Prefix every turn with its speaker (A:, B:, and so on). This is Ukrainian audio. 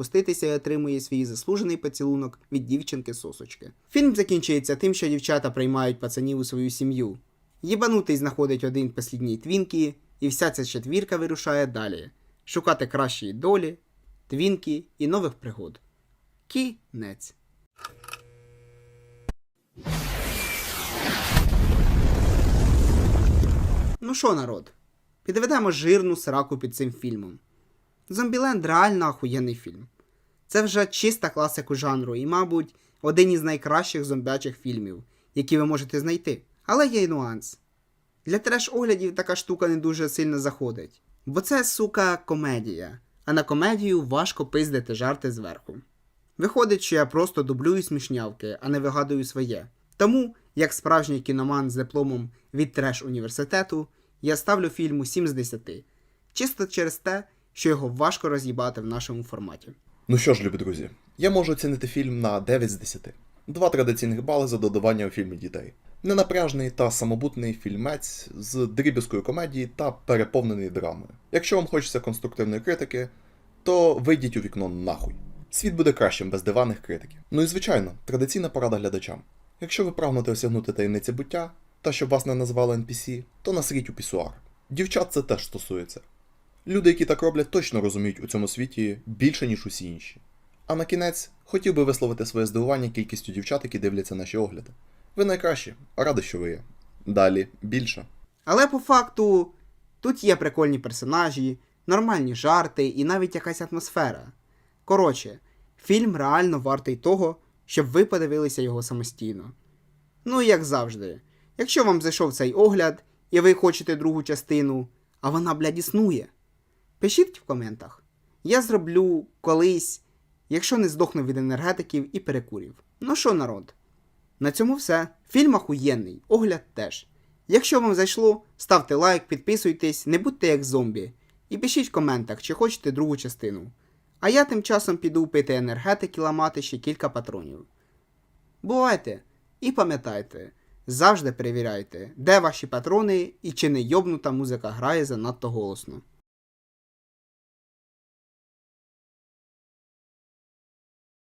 A: спуститися і отримує свій заслужений поцілунок від дівчинки сосочки. Фільм закінчується тим, що дівчата приймають пацанів у свою сім'ю. Єбанутий знаходить один послідній твінкі, і вся ця четвірка вирушає далі шукати кращої долі, твінкі і нових пригод. Кінець. Ну що, народ, підведемо жирну сраку під цим фільмом. Зомбіленд реально ахуєнний фільм. Це вже чиста класика жанру і, мабуть, один із найкращих зомбячих фільмів, які ви можете знайти. Але є й нюанс. Для треш-оглядів така штука не дуже сильно заходить. Бо це, сука, комедія, а на комедію важко пиздити жарти зверху. Виходить, що я просто дублюю смішнявки, а не вигадую своє. Тому, як справжній кіноман з дипломом від треш університету, я ставлю фільму 7 з 10. Чисто через те, що його важко роз'їбати в нашому форматі.
B: Ну що ж, любі друзі, я можу оцінити фільм на 9 з 10. Два традиційних бали за додавання у фільмі дітей. Ненапряжний та самобутний фільмець з дріб'язкою комедії та переповнений драмою. Якщо вам хочеться конструктивної критики, то вийдіть у вікно нахуй. Світ буде кращим без диваних критиків. Ну і звичайно, традиційна порада глядачам. Якщо ви прагнете осягнути таємниці буття, та щоб вас не називали NPC, то насріть у пісуар. Дівчат це теж стосується. Люди, які так роблять, точно розуміють у цьому світі більше, ніж усі інші. А на кінець хотів би висловити своє здивування кількістю дівчат, які дивляться наші огляди. Ви найкращі, радий, що ви є. Далі більше.
A: Але по факту тут є прикольні персонажі, нормальні жарти і навіть якась атмосфера. Коротше, фільм реально вартий того, щоб ви подивилися його самостійно. Ну і як завжди, якщо вам зайшов цей огляд і ви хочете другу частину, а вона, блядь, існує, пишіть в коментах. Я зроблю колись, якщо не здохну від енергетиків і перекурів. Ну що, народ? На цьому все. Фільм ахуєнний, огляд теж. Якщо вам зайшло, ставте лайк, підписуйтесь, не будьте як зомбі. І пишіть в коментах, чи хочете другу частину. А я тим часом піду пити енергетик і ламати ще кілька патронів. Бувайте і пам'ятайте, завжди перевіряйте, де ваші патрони і чи не йобнута музика грає занадто голосно.